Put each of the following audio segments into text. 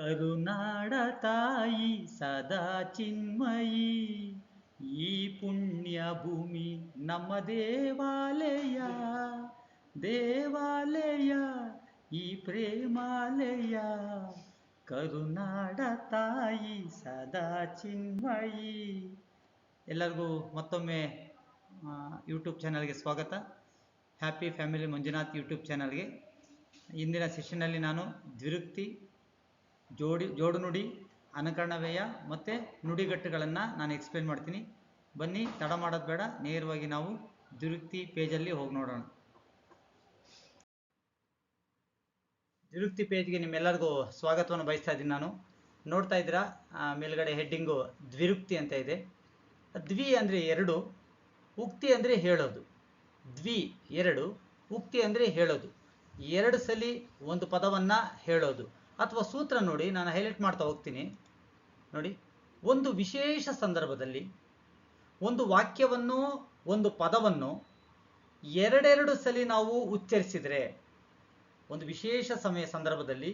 ಕರುನಾಡ ತಾಯಿ ಸದಾ ಚಿನ್ಮಯಿ, ಈ ಪುಣ್ಯ ಭೂಮಿ ನಮ್ಮ ದೇವಾಲಯ ದೇವಾಲಯ, ಈ ಪ್ರೇಮಾಲಯ. ಕರುನಾಡ ತಾಯಿ ಸದಾ ಚಿನ್ಮಯಿ. ಎಲ್ಲರಿಗೂ ಮತ್ತೊಮ್ಮೆ ಯೂಟ್ಯೂಬ್ ಚಾನಲ್ಗೆ ಸ್ವಾಗತ. ಹ್ಯಾಪಿ ಫ್ಯಾಮಿಲಿ ಮಂಜುನಾಥ್ ಯೂಟ್ಯೂಬ್ ಚಾನಲ್ಗೆ. ಇಂದಿನ ಸೆಷನ್ನಲ್ಲಿ ನಾನು ದ್ವಿರುಕ್ತಿ ಜೋಡಿ, ಜೋಡು ನುಡಿ ಅನುಕರಣವ್ಯಯ ಮತ್ತು ನುಡಿಗಟ್ಟುಗಳನ್ನು ನಾನು ಎಕ್ಸ್ಪ್ಲೇನ್ ಮಾಡ್ತೀನಿ. ಬನ್ನಿ, ತಡ ಮಾಡೋದು ಬೇಡ, ನೇರವಾಗಿ ನಾವು ದುರುಕ್ತಿ ಪೇಜಲ್ಲಿ ಹೋಗಿ ನೋಡೋಣ. ದುರುಕ್ತಿ ಪೇಜ್ಗೆ ನಿಮ್ಮೆಲ್ಲರಿಗೂ ಸ್ವಾಗತವನ್ನು ಬಯಸ್ತಾ ಇದ್ದೀನಿ ನಾನು. ನೋಡ್ತಾ ಇದ್ದೀರಾ ಮೇಲ್ಗಡೆ ಹೆಡ್ಡಿಂಗು ದ್ವಿರುಕ್ತಿ ಅಂತ ಇದೆ. ದ್ವಿ ಅಂದರೆ ಎರಡು, ಉಕ್ತಿ ಅಂದರೆ ಹೇಳೋದು. ದ್ವಿ, ಎರಡು, ಉಕ್ತಿ ಅಂದರೆ ಹೇಳೋದು. ಎರಡು ಸಲಿ ಒಂದು ಪದವನ್ನು ಹೇಳೋದು. ಅಥವಾ ಸೂತ್ರ ನೋಡಿ, ನಾನು ಹೈಲೈಟ್ ಮಾಡ್ತಾ ಹೋಗ್ತೀನಿ. ನೋಡಿ, ಒಂದು ವಿಶೇಷ ಸಂದರ್ಭದಲ್ಲಿ ಒಂದು ವಾಕ್ಯವನ್ನು, ಒಂದು ಪದವನ್ನು ಎರಡೆರಡು ಸಲಿ ನಾವು ಉಚ್ಚರಿಸಿದರೆ, ಒಂದು ವಿಶೇಷ ಸಮಯ ಸಂದರ್ಭದಲ್ಲಿ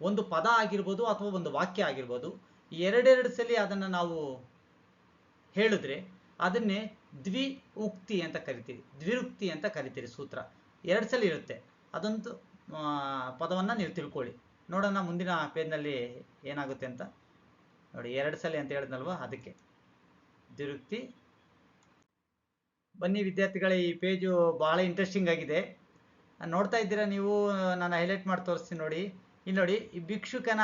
ಒಂದು ಪದ ಆಗಿರ್ಬೋದು ಅಥವಾ ಒಂದು ವಾಕ್ಯ ಆಗಿರ್ಬೋದು, ಎರಡೆರಡು ಸಲಿ ಅದನ್ನು ನಾವು ಹೇಳಿದ್ರೆ ಅದನ್ನೇ ದ್ವಿ ಉಕ್ತಿ ಅಂತ ಕರಿತೀವಿ. ದ್ವಿರುಕ್ತಿ ಅಂತ ಕರಿತೀರಿ ಸೂತ್ರ. ಎರಡು ಸಲ ಇರುತ್ತೆ. ಅದೊಂದು ಪದವನ್ನು ನೀವು ತಿಳ್ಕೊಳ್ಳಿ. ನೋಡೋಣ ಮುಂದಿನ ಪೇಜ್ನಲ್ಲಿ ಏನಾಗುತ್ತೆ ಅಂತ. ನೋಡಿ, ಎರಡು ಸಲ ಅಂತ ಹೇಳಿದ್ನಲ್ವ? ಅದಕ್ಕೆ. ದಿರುಕ್ತಿ ಬನ್ನಿ ವಿದ್ಯಾರ್ಥಿಗಳ, ಈ ಪೇಜು ಭಾಳ ಇಂಟ್ರೆಸ್ಟಿಂಗ್ ಆಗಿದೆ. ನೋಡ್ತಾ ಇದ್ದೀರಾ ನೀವು? ನಾನು ಹೈಲೈಟ್ ಮಾಡಿ ತೋರಿಸ್ತೀನಿ ನೋಡಿ. ಇಲ್ಲಿ ನೋಡಿ, ಈ ಭಿಕ್ಷುಕನ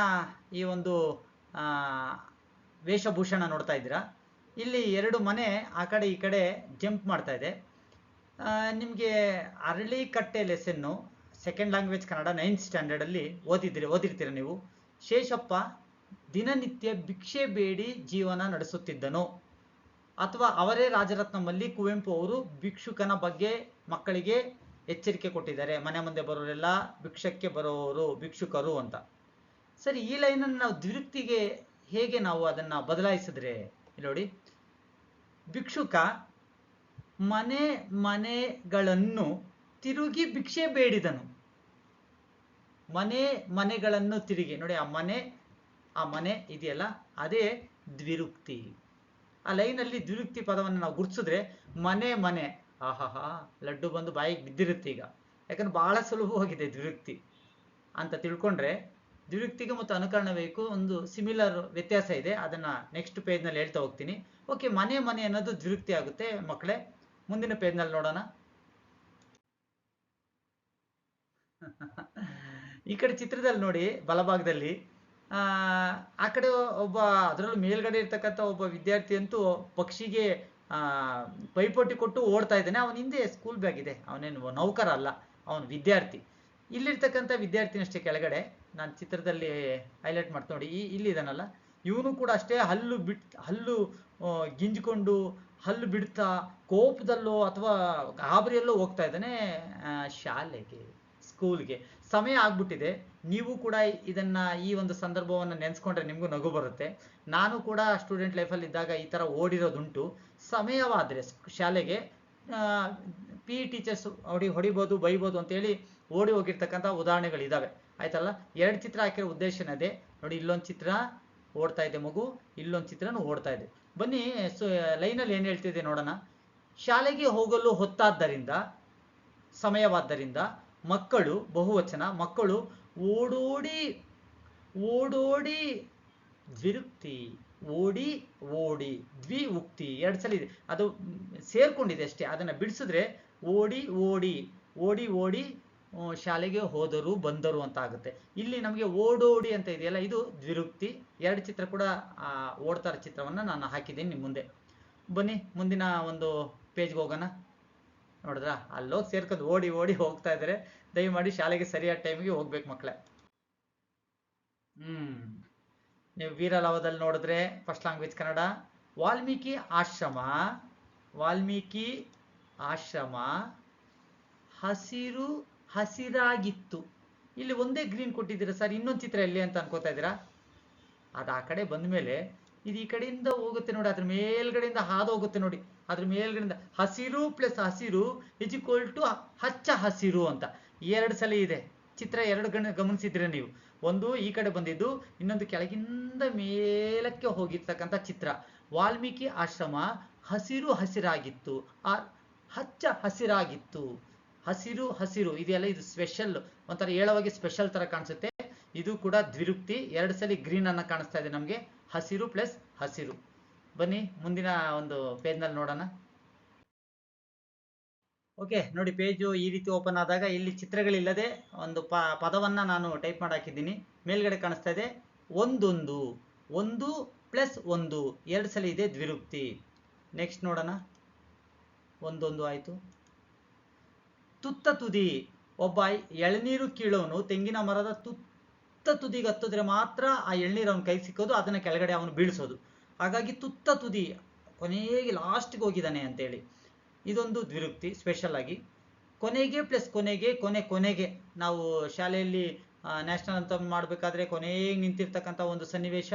ಈ ಒಂದು ವೇಷಭೂಷಣ ನೋಡ್ತಾ ಇದ್ದೀರಾ? ಇಲ್ಲಿ ಎರಡು ಮನೆ ಆ ಕಡೆ ಈ ಕಡೆ ಜಂಪ್ ಮಾಡ್ತಾ ಇದೆ. ನಿಮಗೆ Aralikatte lesson second language Kannada ninth ಸ್ಟ್ಯಾಂಡರ್ಡಲ್ಲಿ ಓದಿದ್ರಿ ಓದಿರ್ತೀರ ನೀವು. ಶೇಷಪ್ಪ ದಿನನಿತ್ಯ ಭಿಕ್ಷೆ ಬೇಡಿ ಜೀವನ ನಡೆಸುತ್ತಿದ್ದನು. ಅಥವಾ ಅವರೇ ರಾಜರತ್ನ ಮಲ್ಲಿ ಕುವೆಂಪು ಅವರು ಭಿಕ್ಷುಕನ ಬಗ್ಗೆ ಮಕ್ಕಳಿಗೆ ಎಚ್ಚರಿಕೆ ಕೊಟ್ಟಿದ್ದಾರೆ. ಮನೆ ಮುಂದೆ ಬರೋರೆಲ್ಲ ಭಿಕ್ಷಕ್ಕೆ ಬರೋರು, ಭಿಕ್ಷುಕರು ಅಂತ. ಸರಿ, ಈ ಲೈನನ್ನು ನಾವು ದ್ವಿರುಕ್ತಿಗೆ ಹೇಗೆ ನಾವು ಅದನ್ನು ಬದಲಾಯಿಸಿದ್ರೆ? ನೋಡಿ. ಭಿಕ್ಷುಕ ಮನೆ ಮನೆಗಳನ್ನು ತಿರುಗಿ ಭಿಕ್ಷೆ ಬೇಡಿದನು. ಮನೆ ಮನೆಗಳನ್ನು ತಿರುಗಿ, ನೋಡಿ ಆ ಮನೆ ಆ ಮನೆ ಇದೆಯಲ್ಲ, ಅದೇ ದ್ವಿರುಕ್ತಿ. ಆ ಲೈನಲ್ಲಿ ದ್ವಿರುಕ್ತಿ ಪದವನ್ನು ನಾವು ಗುರುತಿಸಿದ್ರೆ ಮನೆ ಮನೆ, ಆಹಾಹಾ, ಲಡ್ಡು ಬಂದು ಬಾಯಿಗೆ ಬಿದ್ದಿರುತ್ತೆ ಈಗ. ಯಾಕಂದ್ರೆ ಬಹಳ ಸುಲಭವಾಗಿದೆ ದ್ವಿರುಕ್ತಿ ಅಂತ ತಿಳ್ಕೊಂಡ್ರೆ ದ್ವಿರುಕ್ತಿಗೆ ಮತ್ತು ಅನುಕರಣ ಬೇಕು ಒಂದು ಸಿಮಿಲರ್ ವ್ಯತ್ಯಾಸ ಇದೆ. ಅದನ್ನ ನೆಕ್ಸ್ಟ್ ಪೇಜ್ನಲ್ಲಿ ಹೇಳ್ತಾ ಹೋಗ್ತೀನಿ. ಓಕೆ ಮನೆ ಮನೆ ಅನ್ನೋದು ದ್ವಿರುಕ್ತಿ ಆಗುತ್ತೆ ಮಕ್ಕಳೇ. ಮುಂದಿನ ಪೇಜ್ನಲ್ಲಿ ನೋಡೋಣ. ಈ ಕಡೆ ಚಿತ್ರದಲ್ಲಿ ನೋಡಿ, ಬಲಭಾಗದಲ್ಲಿ. ಆ ಕಡೆ ಒಬ್ಬ, ಅದರಲ್ಲೂ ಮೇಲ್ಗಡೆ ಇರ್ತಕ್ಕಂಥ ಒಬ್ಬ ವಿದ್ಯಾರ್ಥಿ ಅಂತೂ ಪಕ್ಷಿಗೆ ಪೈಪೋಟಿ ಕೊಟ್ಟು ಓಡ್ತಾ ಇದ್ದಾನೆ. ಅವನ ಹಿಂದೆ ಸ್ಕೂಲ್ ಬ್ಯಾಗ್ ಇದೆ. ಅವನೇನು ನೌಕರ ಅಲ್ಲ ಅವನು ವಿದ್ಯಾರ್ಥಿ. ಇಲ್ಲಿರ್ತಕ್ಕಂಥ ವಿದ್ಯಾರ್ಥಿನಷ್ಟೇ ಕೆಳಗಡೆ. ನಾನು ಚಿತ್ರದಲ್ಲಿ ಹೈಲೈಟ್ ಮಾಡ್ತಾ ನೋಡಿ, ಈ ಇಲ್ಲಿದ್ದಾನಲ್ಲ ಇವನು ಕೂಡ ಅಷ್ಟೇ ಹಲ್ಲು ಬಿಟ್, ಹಲ್ಲು ಗಿಂಜ್ಕೊಂಡು, ಹಲ್ಲು ಬಿಡ್ತಾ, ಕೋಪದಲ್ಲೋ ಅಥವಾ ಗಾಬರಿಯಲ್ಲೋ ಹೋಗ್ತಾ ಇದ್ದಾನೆ ಶಾಲೆಗೆ ಸ್ಕೂಲ್ಗೆ ಸಮಯ ಆಗ್ಬಿಟ್ಟಿದೆ. ನೀವು ಕೂಡ ಇದನ್ನ ಈ ಒಂದು ಸಂದರ್ಭವನ್ನು ನೆನೆಸ್ಕೊಂಡ್ರೆ ನಿಮಗೂ ನಗು ಬರುತ್ತೆ. ನಾನು ಕೂಡ ಸ್ಟೂಡೆಂಟ್ ಲೈಫಲ್ಲಿ ಇದ್ದಾಗ ಈ ಥರ ಓಡಿರೋದುಂಟು. ಸಮಯವಾದರೆ ಶಾಲೆಗೆ ಪಿ ಟೀಚರ್ಸ್ ಹೊಡಿ, ಹೊಡಿಬೋದು, ಬೈಬೋದು ಅಂತೇಳಿ ಓಡಿ ಹೋಗಿರ್ತಕ್ಕಂಥ ಉದಾಹರಣೆಗಳಿದ್ದಾವೆ ಆಯ್ತಲ್ಲ? ಎರಡು ಚಿತ್ರ ಹಾಕಿರೋ ಉದ್ದೇಶ ಅದೇ. ನೋಡಿ, ಇಲ್ಲೊಂದು ಚಿತ್ರ ಓಡ್ತಾ ಇದೆ ಮಗು, ಇಲ್ಲೊಂದು ಚಿತ್ರನೂ ಓಡ್ತಾ ಇದೆ. ಬನ್ನಿ, ಸೊ, ಲೈನಲ್ಲಿ ಏನು ಹೇಳ್ತಿದೆ ನೋಡೋಣ. ಶಾಲೆಗೆ ಹೋಗಲು ಹೊತ್ತಾದ್ದರಿಂದ, ಸಮಯವಾದ್ದರಿಂದ ಮಕ್ಕಳು ಬಹುವಚನ ಮಕ್ಕಳು ಓಡೋಡಿ ಓಡೋಡಿ ದ್ವಿರುಕ್ತಿ ಓಡಿ ಓಡಿ ದ್ವಿ ಉಕ್ತಿ ಎರಡು ಸಲ ಇದೆ. ಅದು ಸೇರ್ಕೊಂಡಿದೆ ಅಷ್ಟೇ. ಅದನ್ನು ಬಿಡಿಸಿದ್ರೆ ಓಡಿ ಓಡಿ ಓಡಿ ಓಡಿ ಶಾಲೆಗೆ ಹೋದರು ಬಂದರು ಅಂತ ಆಗುತ್ತೆ. ಇಲ್ಲಿ ನಮಗೆ ಓಡೋಡಿ ಅಂತ ಇದೆಯಲ್ಲ ಇದು ದ್ವಿರುಕ್ತಿ. ಎರಡು ಚಿತ್ರ ಕೂಡ ಆ, ಓಡ್ತಾ ಇರೋ ಚಿತ್ರವನ್ನು ನಾನು ಹಾಕಿದ್ದೀನಿ ನಿಮ್ಮ ಮುಂದೆ. ಬನ್ನಿ ಮುಂದಿನ ಒಂದು ಪೇಜ್ಗೆ ಹೋಗೋಣ. ನೋಡಿದ್ರಾ? ಅಲ್ಲೋಗಿ ಸೇರ್ಕೊಂಡು ಓಡಿ ಓಡಿ ಹೋಗ್ತಾ ಇದ್ರೆ. ದಯಮಾಡಿ ಶಾಲೆಗೆ ಸರಿಯಾದ ಟೈಮಿಗೆ ಹೋಗ್ಬೇಕು ಮಕ್ಕಳೇ ಹ್ಮ್. ನೀವು ವೀರಲವದಲ್ಲಿ ನೋಡಿದ್ರೆ ಫಸ್ಟ್ ಲ್ಯಾಂಗ್ವೇಜ್ ಕನ್ನಡ. ವಾಲ್ಮೀಕಿ ಆಶ್ರಮ. ವಾಲ್ಮೀಕಿ ಆಶ್ರಮ ಹಸಿರು ಹಸಿರಾಗಿತ್ತು. ಇಲ್ಲಿ ಒಂದೇ ಗ್ರೀನ್ ಕೊಟ್ಟಿದ್ದೀರಾ ಸರ್ ಇನ್ನೊಂದು ಚಿತ್ರ ಎಲ್ಲಿ ಅಂತ ಅನ್ಕೋತಾ ಇದ್ದೀರಾ? ಅದು ಆ ಕಡೆ ಬಂದ ಮೇಲೆ ಇದು ಈ ಕಡೆಯಿಂದ ಹೋಗುತ್ತೆ ನೋಡಿ, ಅದ್ರ ಮೇಲ್ಗಡೆಯಿಂದ ಹಾದು ಹೋಗುತ್ತೆ ನೋಡಿ. ಅದ್ರ ಮೇಲ್ಗಡೆಯಿಂದ ಹಸಿರು ಪ್ಲಸ್ ಹಸಿರು ಇಸ್ ಈಕ್ವಲ್ ಟು ಹಚ್ಚ ಹಸಿರು ಅಂತ. ಎರಡು ಸಲ ಇದೆ. ಚಿತ್ರ ಎರಡು ಗಣ ಗಮನಿಸಿದ್ರೆ ನೀವು. ಒಂದು ಈ ಕಡೆ ಬಂದಿದ್ದು, ಇನ್ನೊಂದು ಕೆಳಗಿಂದ ಮೇಲಕ್ಕೆ ಹೋಗಿರ್ತಕ್ಕಂಥ ಚಿತ್ರ. ವಾಲ್ಮೀಕಿ ಆಶ್ರಮ ಹಸಿರು ಹಸಿರಾಗಿತ್ತು. ಆ ಹಚ್ಚ ಹಸಿರಾಗಿತ್ತು. ಹಸಿರು ಹಸಿರು ಇದೆಯಲ್ಲ ಇದು ಸ್ಪೆಷಲ್ ಒಂಥರ ಹೇಳೋವಾಗಿ ಸ್ಪೆಷಲ್ ತರ ಕಾಣಿಸುತ್ತೆ. ಇದು ಕೂಡ ದ್ವಿರುಕ್ತಿ. ಎರಡು ಸಲ ಗ್ರೀನ್ ಅನ್ನ ಕಾಣಿಸ್ತಾ ಇದೆ ನಮಗೆ. ಹಸಿರು ಪ್ಲಸ್ ಹಸಿರು. ಬನ್ನಿ, ಮುಂದಿನ ಒಂದು ಪೇಜ್ನಲ್ಲಿ ನೋಡೋಣ. ಓಕೆ ನೋಡಿ ಪೇಜು ಈ ರೀತಿ ಓಪನ್ ಆದಾಗ ಇಲ್ಲಿ ಚಿತ್ರಗಳಿಲ್ಲದೆ ಒಂದು ಪ, ಪದವನ್ನು ನಾನು ಟೈಪ್ ಮಾಡಾಕಿದ್ದೀನಿ ಮೇಲ್ಗಡೆ ಕಾಣಿಸ್ತಾ ಇದೆ, ಒಂದೊಂದು, ಒಂದು ಪ್ಲಸ್ ಒಂದು, ಎರಡು ಸಲ ಇದೆ ದ್ವಿರುಕ್ತಿ. ನೆಕ್ಸ್ಟ್ ನೋಡೋಣ. ಒಂದೊಂದು ಆಯಿತು. ತುತ್ತ ತುದಿ, ಒಬ್ಬ ಎಳನೀರು ಕೀಳೋನು, ತೆಂಗಿನ ಮರದ ತುತ್ತ ತುದಿಗೆ ಹತ್ತಿದ್ರೆ ಮಾತ್ರ ಆ ಎಳ್ನೀರು ಅವನ ಕೈ ಸಿಕ್ಕೋದು, ಅದನ್ನ ಕೆಳಗಡೆ ಅವನು ಬೀಳಿಸೋದು. ಹಾಗಾಗಿ ತುತ್ತ ತುದಿ ಕೊನೆಗೆ ಲಾಸ್ಟ್ಗೆ ಹೋಗಿದ್ದಾನೆ ಅಂತೇಳಿ. ಇದೊಂದು ದ್ವಿರುಕ್ತಿ ಸ್ಪೆಷಲ್ ಆಗಿ. ಕೊನೆಗೆ ಪ್ಲಸ್ ಕೊನೆಗೆ, ಕೊನೆ ಕೊನೆಗೆ ನಾವು ಶಾಲೆಯಲ್ಲಿ ನ್ಯಾಷನಲ್ ಅಂತ ಮಾಡಬೇಕಾದ್ರೆ ಕೊನೆಗೆ ನಿಂತಿರ್ತಕ್ಕಂಥ ಒಂದು ಸನ್ನಿವೇಶ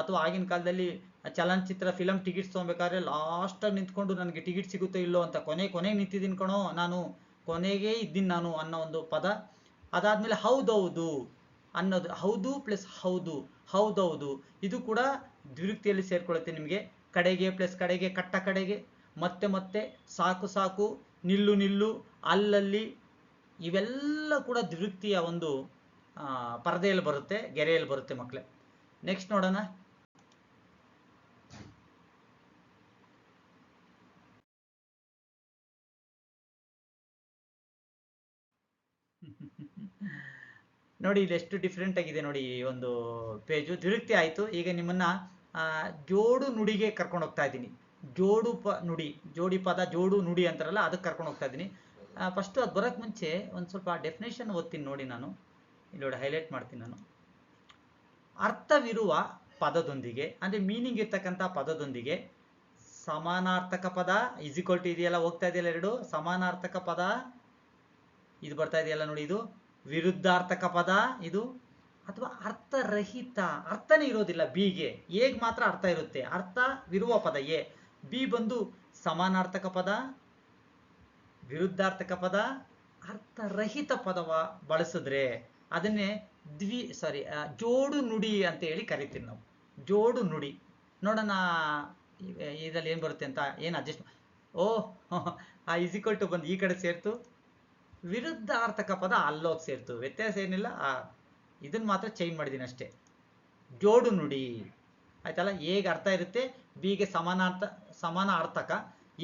ಅಥವಾ ಆಗಿನ ಕಾಲದಲ್ಲಿ ಚಲನಚಿತ್ರ ಫಿಲಮ್ ಟಿಕೆಟ್ಸ್ ತೊಗೊಬೇಕಾದ್ರೆ ಲಾಸ್ಟಾಗಿ ನಿಂತ್ಕೊಂಡು ನನಗೆ ಟಿಕೆಟ್ ಸಿಗುತ್ತೋ ಇಲ್ಲೋ ಅಂತ ಕೊನೆ ಕೊನೆಗೆ ನಿಂತಿದ್ದೀನಿ ಕಣೋ ನಾನು, ಕೊನೆಗೆ ಇದ್ದೀನಿ ನಾನು ಅನ್ನೋ ಒಂದು ಪದ. ಅದಾದಮೇಲೆ ಹೌದೌದು ಅನ್ನೋದು, ಹೌದು ಪ್ಲಸ್ ಹೌದು, ಹೌದೌದು. ಇದು ಕೂಡ ದ್ವಿರುಕ್ತಿಯಲ್ಲಿ ಸೇರ್ಕೊಳ್ಳುತ್ತೆ ನಿಮಗೆ. ಕಡೆಗೆ ಪ್ಲಸ್ ಕಡೆಗೆ, ಕಟ್ಟ ಕಡೆಗೆ. ಮತ್ತೆ ಮತ್ತೆ ಸಾಕು ಸಾಕು, ನಿಲ್ಲು ನಿಲ್ಲು, ಅಲ್ಲಲ್ಲಿ ಇವೆಲ್ಲ ಕೂಡ ದುರುಕ್ತಿಯ ಒಂದು ಪರದೆಯಲ್ಲಿ ಬರುತ್ತೆ, ಗೆರೆಯಲ್ಲಿ ಬರುತ್ತೆ ಮಕ್ಕಳೇ ನೆಕ್ಸ್ಟ್ ನೋಡೋಣ. ನೋಡಿ ಇಲ್ಲಿ ಎಷ್ಟು ಡಿಫ್ರೆಂಟ್ ಆಗಿದೆ ನೋಡಿ ಈ ಒಂದು ಪೇಜು ದ್ವಿರುಕ್ತಿ ಆಯಿತು. ಈಗ ನಿಮ್ಮನ್ನ ಜೋಡು ನುಡಿಗೆ ಕರ್ಕೊಂಡು ಹೋಗ್ತಾ ಇದ್ದೀನಿ. ಜೋಡು ಪ, ನುಡಿ, ಜೋಡಿ ಪದ ಜೋಡು ನುಡಿ ಅಂತಾರಲ್ಲ, ಅದಕ್ಕೆ ಕರ್ಕೊಂಡು ಹೋಗ್ತಾ ಇದ್ದೀನಿ. ಫಸ್ಟು ಅದು ಬರೋಕ್ಕೆ ಮುಂಚೆ ಒಂದು ಸ್ವಲ್ಪ ಡೆಫಿನೇಷನ್ ಓದ್ತೀನಿ ನೋಡಿ ನಾನು. ಇಲ್ಲಿ ನೋಡಿ ಹೈಲೈಟ್ ಮಾಡ್ತೀನಿ ನಾನು. ಅರ್ಥವಿರುವ ಪದದೊಂದಿಗೆ, ಅಂದರೆ ಮೀನಿಂಗ್ ಇರ್ತಕ್ಕಂಥ ಪದದೊಂದಿಗೆ, ಸಮಾನಾರ್ಥಕ ಪದ ಟು ಇದೆಯಲ್ಲ, ಹೋಗ್ತಾ ಇದೆಯಲ್ಲ ಎರಡು. ಸಮಾನಾರ್ಥಕ ಪದ, ಇದು ಬರ್ತಾ ಇದೆಯಲ್ಲ ನೋಡಿ ಇದು. ವಿರುದ್ಧಾರ್ಥಕ ಪದ ಇದು? ಅಥವಾ ಅರ್ಥರಹಿತ? ಅರ್ಥನೇ ಇರೋದಿಲ್ಲ ಬಿಗೆ. ಎಗ್ ಮಾತ್ರ ಅರ್ಥ ಇರುತ್ತೆ? ಅರ್ಥವಿರುವ ಪದ ಎ. ಬಿ ಬಂದು ಸಮಾನಾರ್ಥಕ ಪದ, ವಿರುದ್ಧಾರ್ಥಕ ಪದ, ಅರ್ಥರಹಿತ ಪದವ ಬಳಸಿದ್ರೆ ಅದನ್ನೇ ದ್ವಿ ಸಾರಿ ಜೋಡು ನುಡಿ ಅಂತ ಹೇಳಿ ಕರಿತೀವಿ ನಾವು. ಜೋಡು ನುಡಿ. ನೋಡೋಣ ಇದರಲ್ಲಿ ಏನು ಬರುತ್ತೆ ಅಂತ, ಏನು ಅಡ್ಜಸ್ಟ್ ಓ, ಆ ಇಸಿಕೊಟ್ಟು ಟು ಬಂದು ಈ ಕಡೆ ಸೇರ್ತು. ವಿರುದ್ಧಾರ್ಥಕ ಪದ ಅಲ್ಲೋಗಿ ಸೇರ್ತು ವ್ಯತ್ಯಾಸ ಏನಿಲ್ಲ, ಆ ಇದನ್ನ ಮಾತ್ರ ಚೇಂಜ್ ಮಾಡಿದ್ದೀನಿ ಅಷ್ಟೇ. ಜೋಡು ನುಡಿ. ಆಯ್ತಲ್ಲ? ಹೇಗೆ ಅರ್ಥ ಇರುತ್ತೆ? ಬಿಗೆ ಸಮಾನಾರ್ಥ ಸಮಾನ ಅರ್ಥಕ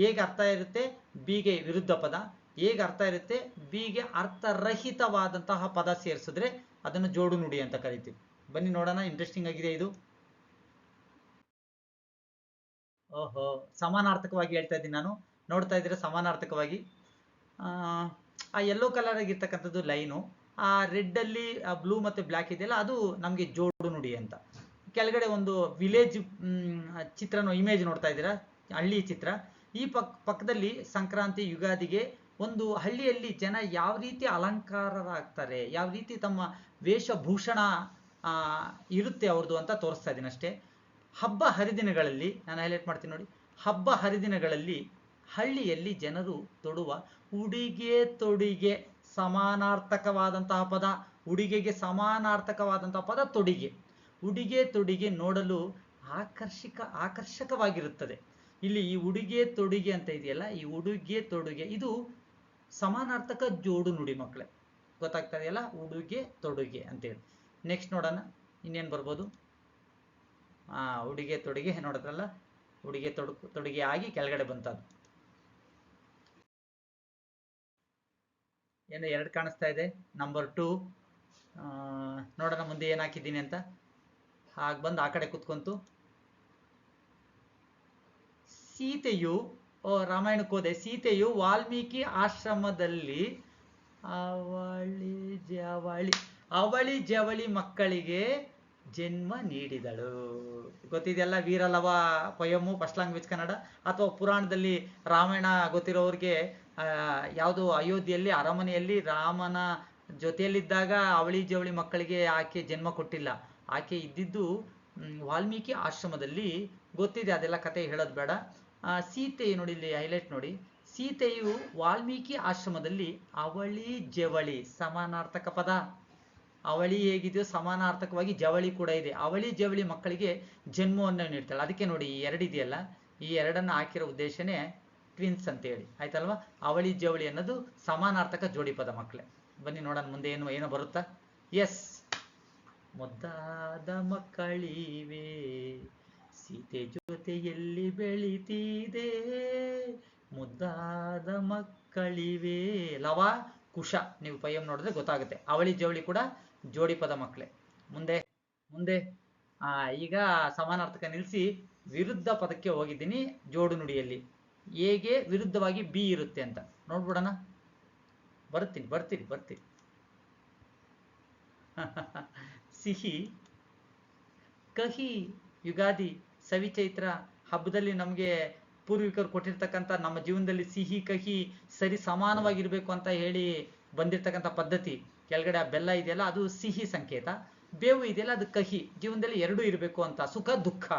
ಹೇಗೆ ಅರ್ಥ ಇರುತ್ತೆ? ಬಿಗೆ ವಿರುದ್ಧ ಪದ. ಹೇಗೆ ಅರ್ಥ ಇರುತ್ತೆ? ಬಿಗೆ ಅರ್ಥರಹಿತವಾದಂತಹ ಪದ ಸೇರಿಸಿದ್ರೆ ಅದನ್ನು ಜೋಡು ನುಡಿ ಅಂತ ಕರಿತೀವಿ. ಬನ್ನಿ ನೋಡೋಣ ಇಂಟ್ರೆಸ್ಟಿಂಗ್ ಆಗಿದೆ ಇದು. ಓಹೋ, ಸಮಾನಾರ್ಥಕವಾಗಿ ಹೇಳ್ತಾ ಇದ್ದೀನಿ ನಾನು. ನೋಡ್ತಾ ಇದ್ರೆ ಸಮಾನಾರ್ಥಕವಾಗಿ? ಆ, ಯೆಲ್ಲೋ ಕಲರ್ ಆಗಿರ್ತಕ್ಕಂಥದ್ದು ಲೈನು ಆ ರೆಡ್ ಅಲ್ಲಿ ಬ್ಲೂ ಮತ್ತೆ ಬ್ಲ್ಯಾಕ್ ಇದೆಯಲ್ಲ ಅದು ನಮಗೆ ಜೋಡು ನುಡಿ ಅಂತ. ಕೆಳಗಡೆ ಒಂದು ವಿಲೇಜ್ ಚಿತ್ರನ ಇಮೇಜ್ ನೋಡ್ತಾ ಇದ್ದೀರಾ? ಹಳ್ಳಿ ಚಿತ್ರ. ಈ ಪಕ್ ಪಕ್ಕದಲ್ಲಿ ಸಂಕ್ರಾಂತಿ ಯುಗಾದಿಗೆ ಒಂದು ಹಳ್ಳಿಯಲ್ಲಿ ಜನ ಯಾವ ರೀತಿ ಅಲಂಕಾರರಾಗ್ತಾರೆ ಯಾವ ರೀತಿ ತಮ್ಮ ವೇಷಭೂಷಣ ಇರುತ್ತೆ ಅವ್ರದ್ದು ಅಂತ ತೋರಿಸ್ತಾ ಇದ್ದೀನಿ ಅಷ್ಟೇ. ಹಬ್ಬ ಹರಿದಿನಗಳಲ್ಲಿ ನಾನು ಹೈಲೈಟ್ ಮಾಡ್ತೀನಿ ನೋಡಿ. ಹಬ್ಬ ಹರಿದಿನಗಳಲ್ಲಿ ಹಳ್ಳಿಯಲ್ಲಿ ಜನರು ತೊಡುವ ಉಡುಗೆ ತೊಡಿಗೆ ಸಮಾನಾರ್ಥಕವಾದಂತಹ ಪದ, ಉಡುಗೆಗೆ ಸಮಾನಾರ್ಥಕವಾದಂತಹ ಪದ ತೊಡಿಗೆ. ಉಡುಗೆ ತೊಡಿಗೆ ನೋಡಲು ಆಕರ್ಷಕ, ಆಕರ್ಷಕವಾಗಿರುತ್ತದೆ. ಇಲ್ಲಿ ಈ ಉಡುಗೆ ತೊಡುಗೆ ಅಂತ ಇದೆಯಲ್ಲ, ಈ ಉಡುಗೆ ತೊಡುಗೆ, ಇದು ಸಮಾನಾರ್ಥಕ ಜೋಡು ನುಡಿ ಮಕ್ಕಳೇ. ಗೊತ್ತಾಗ್ತಾ ಇದೆಯಲ್ಲ? ಉಡುಗೆ ತೊಡುಗೆ ಅಂತೇಳಿ ನೆಕ್ಸ್ಟ್ ನೋಡೋಣ. ಇನ್ನೇನು ಬರ್ಬೋದು? ಆ, ಉಡುಗೆ ತೊಡುಗೆ ನೋಡಿದ್ರಲ್ಲ? ಉಡುಗೆ ತೊಡು, ತೊಡುಗೆ ಆಗಿ ಕೆಳಗಡೆ ಬಂತದ್ದು ಏನು ಎರಡು ಕಾಣಿಸ್ತಾ ಇದೆ? ನಂಬರ್ ಟೂ ನೋಡೋಣ ಮುಂದೆ ಏನು ಹಾಕಿದ್ದೀನಿ ಅಂತ. ಹಾಗೆ ಬಂದು ಆ ಕಡೆ ಕುತ್ಕೊಂತು. ಸೀತೆಯು, ಓ ರಾಮಾಯಣಕ್ಕೆ ಹೋದೆ ಸೀತೆಯು ವಾಲ್ಮೀಕಿ ಆಶ್ರಮದಲ್ಲಿ ಅವಳಿ ಜವಳಿ ಅವಳಿ ಜವಳಿ ಮಕ್ಕಳಿಗೆ ಜನ್ಮ ನೀಡಿದಳು. ಗೊತ್ತಿದೆಯಲ್ಲ Veeralava, poem first language Kannada ಅಥವಾ ಪುರಾಣದಲ್ಲಿ ರಾಮಾಯಣ ಗೊತ್ತಿರೋರಿಗೆ ಯಾವುದು ಅಯೋಧ್ಯೆಯಲ್ಲಿ, ಅರಮನೆಯಲ್ಲಿ ರಾಮನ ಜೊತೆಯಲ್ಲಿದ್ದಾಗ ಅವಳಿ ಜವಳಿ ಮಕ್ಕಳಿಗೆ ಆಕೆ ಜನ್ಮ ಕೊಟ್ಟಿಲ್ಲ. ಆಕೆ ಇದ್ದಿದ್ದು ವಾಲ್ಮೀಕಿ ಆಶ್ರಮದಲ್ಲಿ. ಗೊತ್ತಿದೆ, ಅದೆಲ್ಲ ಕತೆ ಹೇಳೋದು ಬೇಡ. ಸೀತೆ ನೋಡಿ, ಇಲ್ಲಿ ಹೈಲೈಟ್ ನೋಡಿ. ಸೀತೆಯು ವಾಲ್ಮೀಕಿ ಆಶ್ರಮದಲ್ಲಿ ಅವಳಿ ಜವಳಿ, ಸಮಾನಾರ್ಥಕ ಪದ. ಅವಳಿ ಹೇಗಿದೆಯೋ ಸಮಾನಾರ್ಥಕವಾಗಿ ಜವಳಿ ಕೂಡ ಇದೆ. ಅವಳಿ ಜವಳಿ ಮಕ್ಕಳಿಗೆ ಜನ್ಮವನ್ನು ನೀಡ್ತಾಳೆ. ಅದಕ್ಕೆ ನೋಡಿ, ಈ ಎರಡಿದೆಯಲ್ಲ? ಈ ಎರಡನ್ನು ಹಾಕಿರೋ ಉದ್ದೇಶನೇ ಟ್ವಿನ್ಸ್ ಅಂತ ಹೇಳಿ ಆಯ್ತಲ್ವಾ? ಅವಳಿ ಜವಳಿ ಅನ್ನೋದು ಸಮಾನಾರ್ಥಕ ಜೋಡಿ ಪದ ಮಕ್ಕಳೇ ಬನ್ನಿ ನೋಡೋಣ ಮುಂದೆ ಏನು, ಏನೋ ಬರುತ್ತಾ? ಎಸ್ ಮುದ್ದಾದ ಮಕ್ಕಳಿವೆ. ಸೀತೆ ಜೊತೆಯಲ್ಲಿ ಬೆಳಿತಿದೆ. ಮುದ್ದಾದ ಮಕ್ಕಳಿವೆ. ಲವ, ಕುಶ. ನೀವು ಪೈಯಂ ನೋಡಿದ್ರೆ ಗೊತ್ತಾಗುತ್ತೆ. ಅವಳಿ ಜವಳಿ ಕೂಡ ಜೋಡಿ ಪದ ಮಕ್ಕಳೇ ಮುಂದೆ ಮುಂದೆ. ಆ, ಈಗ ಸಮಾನಾರ್ಥಕ ನಿಲ್ಲಿಸಿ ವಿರುದ್ಧ ಪದಕ್ಕೆ ಹೋಗಿದ್ದೀನಿ ಜೋಡು ನುಡಿಯಲ್ಲಿ. ಹೇಗೆ ವಿರುದ್ಧವಾಗಿ ಬಿ ಇರುತ್ತೆ ಅಂತ. ನೋಡ್ಬಿಡೋಣ. ಬರ್ತೀನಿ ಬರ್ತೀನಿ ಬರ್ತೀನಿ. ಸಿಹಿ, ಕಹಿ ಯುಗಾದಿ ಸವಿಚೈತ್ರ ಹಬ್ಬದಲ್ಲಿ ನಮಗೆ ಪೂರ್ವಿಕರು ಕೊಟ್ಟಿರ್ತಕ್ಕಂಥ ನಮ್ಮ ಜೀವನದಲ್ಲಿ ಸಿಹಿ, ಕಹಿ ಸರಿ ಸಮಾನವಾಗಿರಬೇಕು ಅಂತ ಹೇಳಿ ಬಂದಿರ್ತಕ್ಕಂಥ ಪದ್ಧತಿ. ಕೆಳಗಡೆ ಆ ಬೆಲ್ಲ ಇದೆಯಲ್ಲ, ಅದು ಸಿಹಿ ಸಂಕೇತ. ಬೇವು ಇದೆಯಲ್ಲ, ಅದು ಕಹಿ. ಜೀವನದಲ್ಲಿ ಎರಡೂ ಇರಬೇಕು ಅಂತ. ಸುಖ, ದುಃಖ.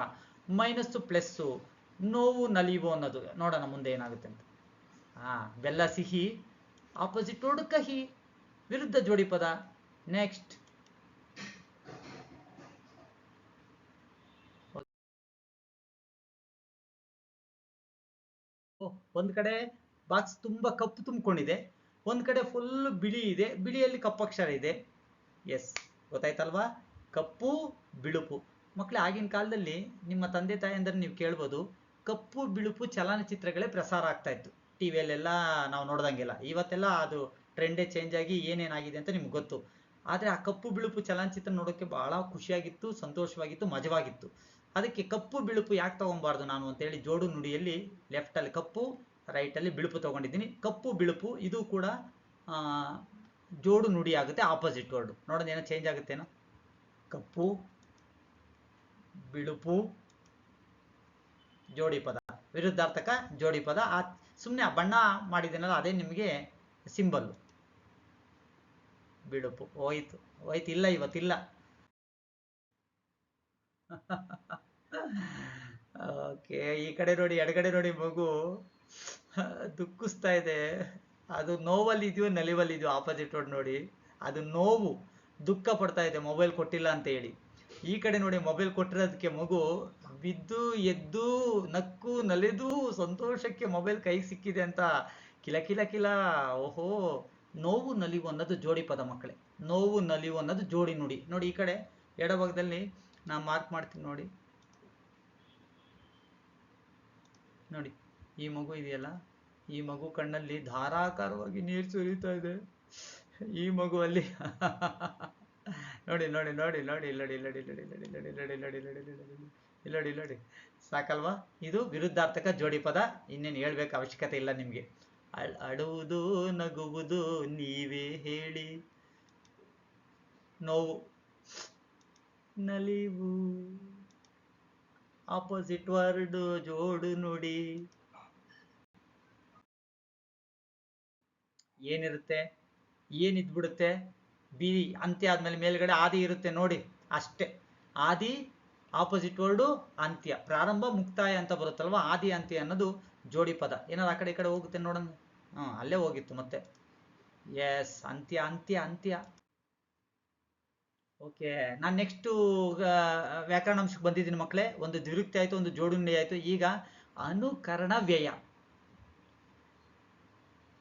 Minus, plus. ನೋವು ನಲಿವು ಅನ್ನೋದು. ನೋಡೋಣ ಮುಂದೆ ಏನಾಗುತ್ತೆ ಅಂತ ಹಾ ಬೆಲ್ಲ ಸಿಹಿ ಆಪೋಸಿಟ್ ನೋಡು ಕಹಿ ವಿರುದ್ಧ ಜೋಡಿ ಪದ. ನೆಕ್ಸ್ಟ್ ಒಂದ್ ಕಡೆ ಬಾಕ್ಸ್ ತುಂಬಾ ಕಪ್ಪು ತುಂಬಿಕೊಂಡಿದೆ. ಒಂದ್ ಕಡೆ ಫುಲ್ ಬಿಳಿ ಇದೆ. ಬಿಳಿಯಲ್ಲಿ ಕಪ್ಪಕ್ಷರ ಇದೆ. ಎಸ್ ಗೊತ್ತಾಯ್ತಲ್ವಾ? ಕಪ್ಪು, ಬಿಳುಪು. ಮಕ್ಳು, ಆಗಿನ ಕಾಲದಲ್ಲಿ ನಿಮ್ಮ ತಂದೆ ತಾಯಿ ಅಂದ್ರೆ ನೀವು ಕೇಳ್ಬೋದು. ಕಪ್ಪು ಬಿಳುಪು ಚಲನಚಿತ್ರಗಳೇ ಪ್ರಸಾರ ಆಗ್ತಾ ಇತ್ತು. ಟಿವಿಯಲ್ಲೆಲ್ಲ ನಾವು ನೋಡ್ದಂಗೆಲ್ಲ. ಇವತ್ತೆಲ್ಲ ಅದು ಟ್ರೆಂಡೇ ಚೇಂಜ್ ಆಗಿ ಏನೇನಾಗಿದೆ ಅಂತ ನಿಮ್ಗೆ ಗೊತ್ತು. ಆದರೆ ಆ ಕಪ್ಪು ಬಿಳುಪು ಚಲನಚಿತ್ರ ನೋಡೋಕ್ಕೆ ಬಹಳ ಖುಷಿಯಾಗಿತ್ತು, ಸಂತೋಷವಾಗಿತ್ತು, ಮಜವಾಗಿತ್ತು. ಅದಕ್ಕೆ ಕಪ್ಪು ಬಿಳುಪು ಯಾಕೆ ತಗೊಬಾರ್ದು ನಾನು ಅಂತೇಳಿ ಜೋಡು ನುಡಿಯಲ್ಲಿ ಲೆಫ್ಟಲ್ಲಿ ಕಪ್ಪು, ರೈಟಲ್ಲಿ ಬಿಳುಪು ತೊಗೊಂಡಿದ್ದೀನಿ. ಕಪ್ಪು ಬಿಳುಪು, ಇದು ಕೂಡ ಜೋಡು ನುಡಿ ಆಗುತ್ತೆ ಆಪೋಸಿಟ್ ವರ್ಡು. ನೋಡೋಣ ಏನೋ ಚೇಂಜ್ ಆಗುತ್ತೇನೋ. ಕಪ್ಪು, ಬಿಳುಪು ಜೋಡಿ ಪದ. ವಿರುದ್ಧಾರ್ಥಕ ಜೋಡಿ ಪದ. ಆ ಸುಮ್ಮನೆ ಆ ಬಣ್ಣ ಮಾಡಿದ್ದೇನಲ್ಲ ಅದೇ ನಿಮಗೆ ಸಿಂಬಲ್ ಬಿಳುಪು ಹೋಯ್ತು. ಹೋಯ್ತು. ಇಲ್ಲ, ಇವತ್ತಿಲ್ಲ. ಓಕೆ, ಈ ಕಡೆ ನೋಡಿ ಎಡಗಡೆ ನೋಡಿ ಮಗು. ದುಃಖಿಸ್ತಾ ಇದೆ. ಅದು ನೋವಲ್ಲಿ ಇದೆಯೋ ನಲಿವಲ್ಲಿ ಇದೆಯೋ ಆಪೋಸಿಟ್ ರೋಡ್ ನೋಡಿ. ಅದು ನೋವು, ದುಃಖ ಪಡ್ತಾ ಇದೆ. ಮೊಬೈಲ್ ಕೊಟ್ಟಿಲ್ಲ ಅಂತ ಹೇಳಿ. ಈ ಕಡೆ ನೋಡಿ ಮೊಬೈಲ್ ಕೊಟ್ಟಿರೋದಕ್ಕೆ ಮಗು ಬಿದ್ದು ಎದ್ದು ನಕ್ಕು ನಲೆದು ಸಂತೋಷಕ್ಕೆ ಮೊಬೈಲ್ ಕೈಗೆ ಸಿಕ್ಕಿದೆ ಅಂತ ಕಿಲ ಕಿಲ ಕಿಲ ಓಹೋ ನೋವು ನಲಿವು ಅನ್ನೋದು ಜೋಡಿ ಪದ ಮಕ್ಕಳೇ ನೋವು ನಲಿವು ಅನ್ನೋದು ಜೋಡಿ ನುಡಿ ನೋಡಿ ಈ ಕಡೆ ಎಡಭಾಗದಲ್ಲಿ ನಾನು ಮಾರ್ಕ್ ಮಾಡ್ತೀನಿ ನೋಡಿ ನೋಡಿ ಈ ಮಗು ಇದೆಯಲ್ಲ ಈ ಮಗು ಕಣ್ಣಲ್ಲಿ ಧಾರಾಕಾರವಾಗಿ ನೀರು ಸುರಿತಾ ಇದೆ ಈ ಮಗುವಲ್ಲಿ ನೋಡಿ ನೋಡಿ ನೋಡಿ ನೋಡಿ ನೋಡಿ ನೋಡಿ ನೋಡಿ ನೋಡಿ ನೋಡಿ ನೋಡಿ ನೋಡಿ ನೋಡಿ ನೋಡಿ ನೋಡಿ ನೋಡಿ ಸಾಕಲ್ವಾ? ಇದು ವಿರುದ್ಧಾರ್ಥಕ ಜೋಡಿ ಪದ. ಇನ್ನೇನು ಹೇಳ್ಬೇಕು ಅವಶ್ಯಕತೆ ಇಲ್ಲ ನಿಮಗೆ. ಅಳ್, ಅಳುವುದು, ನಗುವುದು ನೀವೇ ಹೇಳಿ. ನೋವು. ನಲಿವು. ಆಪೋಸಿಟ್ ವರ್ಡ್ ಜೋಡು ನೋಡಿ. ಏನಿರುತ್ತೆ? ಏನಿದ್ಬಿಡುತ್ತೆ? ಬಿ ಅಂತ್ಯ ಆದ್ಮೇಲೆ ಮೇಲ್ಗಡೆ ಆದಿ ಇರುತ್ತೆ ನೋಡಿ, ಅಷ್ಟೇ. ಆದಿ ಆಪೋಸಿಟ್ ವರ್ಡು ಅಂತ್ಯ. ಪ್ರಾರಂಭ, ಮುಕ್ತಾಯ ಅಂತ ಬರುತ್ತಲ್ವ? ಆದಿ ಅಂತ್ಯ ಅನ್ನೋದು ಜೋಡಿ ಪದ. ಏನಾದ್ರು ಆ ಕಡೆ ಈ ಕಡೆ ಹೋಗುತ್ತೆ ನೋಡೋಣ. ಹ್ಞೂ ಅಲ್ಲೇ ಹೋಗಿತ್ತು ಮತ್ತೆ. ಎಸ್ ಅಂತ್ಯ ಅಂತ್ಯ ಅಂತ್ಯ. ಓಕೆ ನಾನು ನೆಕ್ಸ್ಟು ವ್ಯಾಕರಣಾಂಶಕ್ಕೆ ಬಂದಿದ್ದೀನಿ ಮಕ್ಕಳೇ ಒಂದು ದ್ವಿರುಕ್ತಿ ಆಯಿತು, ಒಂದು ಜೋಡುಂಡಿ ಆಯಿತು. ಈಗ ಅನುಕರಣ ವ್ಯಯ.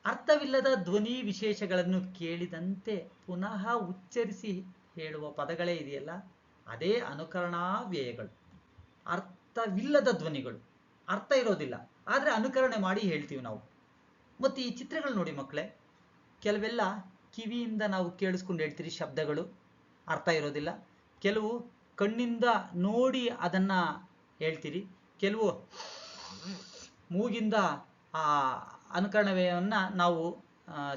ಅರ್ಥವಿಲ್ಲದ ಧ್ವನಿ ವಿಶೇಷಗಳನ್ನು ಕೇಳಿದಂತೆ ಪುನಃ ಉಚ್ಚರಿಸಿ ಹೇಳುವ ಪದಗಳೇ ಇದೆಯಲ್ಲ? ಅದೇ ಅನುಕರಣಾ ವ್ಯಯಗಳು ಅರ್ಥವಿಲ್ಲದ ಧ್ವನಿಗಳು. ಅರ್ಥ ಇರೋದಿಲ್ಲ. ಆದರೆ ಅನುಕರಣೆ ಮಾಡಿ ಹೇಳ್ತೀವಿ ನಾವು. ಮತ್ತು ಈ ಚಿತ್ರಗಳು ನೋಡಿ ಮಕ್ಕಳೇ ಕೆಲವೆಲ್ಲ ಕಿವಿಯಿಂದ ನಾವು ಕೇಳಿಸ್ಕೊಂಡು ಹೇಳ್ತೀರಿ ಶಬ್ದಗಳು, ಅರ್ಥ ಇರೋದಿಲ್ಲ. ಕೆಲವು ಕಣ್ಣಿಂದ ನೋಡಿ ಅದನ್ನ ಹೇಳ್ತೀರಿ, ಕೆಲವು ಮೂಗಿಂದ ಆ ಅನುಕರಣವ್ಯಯವನ್ನ ನಾವು